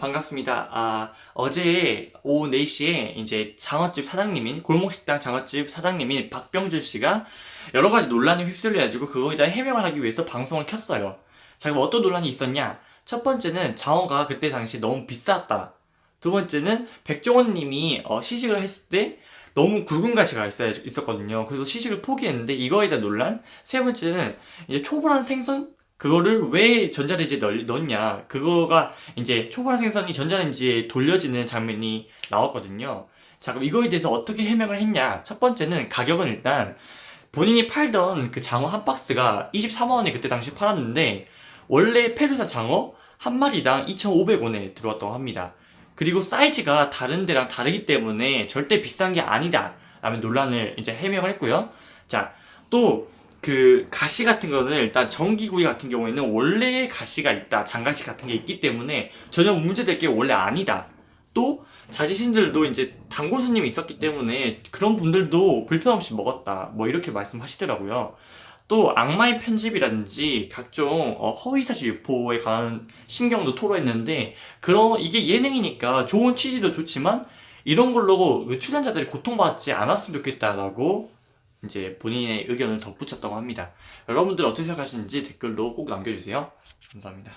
반갑습니다. 아, 어제 오후 4시에 이제 장어집 사장님인, 골목식당 장어집 사장님인 박병준 씨가 여러 가지 논란에 휩쓸려가지고 그거에 대한 해명을 하기 위해서 방송을 켰어요. 자, 그럼 어떤 논란이 있었냐? 첫 번째는 장어가 그때 당시 너무 비쌌다. 두 번째는 백종원 님이 어, 시식을 했을 때 너무 굵은 가시가 있었거든요. 그래서 시식을 포기했는데 이거에 대한 논란. 세 번째는 이제 초벌한 생선? 그거를 왜 전자레인지에 넣, 넣냐. 그거가 이제 초벌한 생선이 전자레인지에 돌려지는 장면이 나왔거든요. 자, 그럼 이거에 대해서 어떻게 해명을 했냐. 첫 번째는 가격은 일단 본인이 팔던 그 장어 한 박스가 23원에 그때 당시 팔았는데 원래 페루사 장어 한 마리당 2,500원에 들어왔다고 합니다. 그리고 사이즈가 다른 데랑 다르기 때문에 절대 비싼 게 아니다. 라는 논란을 이제 해명을 했고요. 자, 또 그 가시 같은 거는 일단 전기구이 같은 경우에는 원래 가시가 있다. 장가시 같은 게 있기 때문에 전혀 문제될 게 원래 아니다. 또 자지신들도 이제 단골 손님이 있었기 때문에 그런 분들도 불편 없이 먹었다. 뭐 이렇게 말씀하시더라고요. 또 악마의 편집이라든지 각종 어, 허위사실 유포에 관한 심경도 토로했는데 그런 이게 예능이니까 좋은 취지도 좋지만 이런 걸로 그 출연자들이 고통받지 않았으면 좋겠다라고 이제 본인의 의견을 덧붙였다고 합니다. 여러분들 어떻게 생각하시는지 댓글로 꼭 남겨주세요. 감사합니다.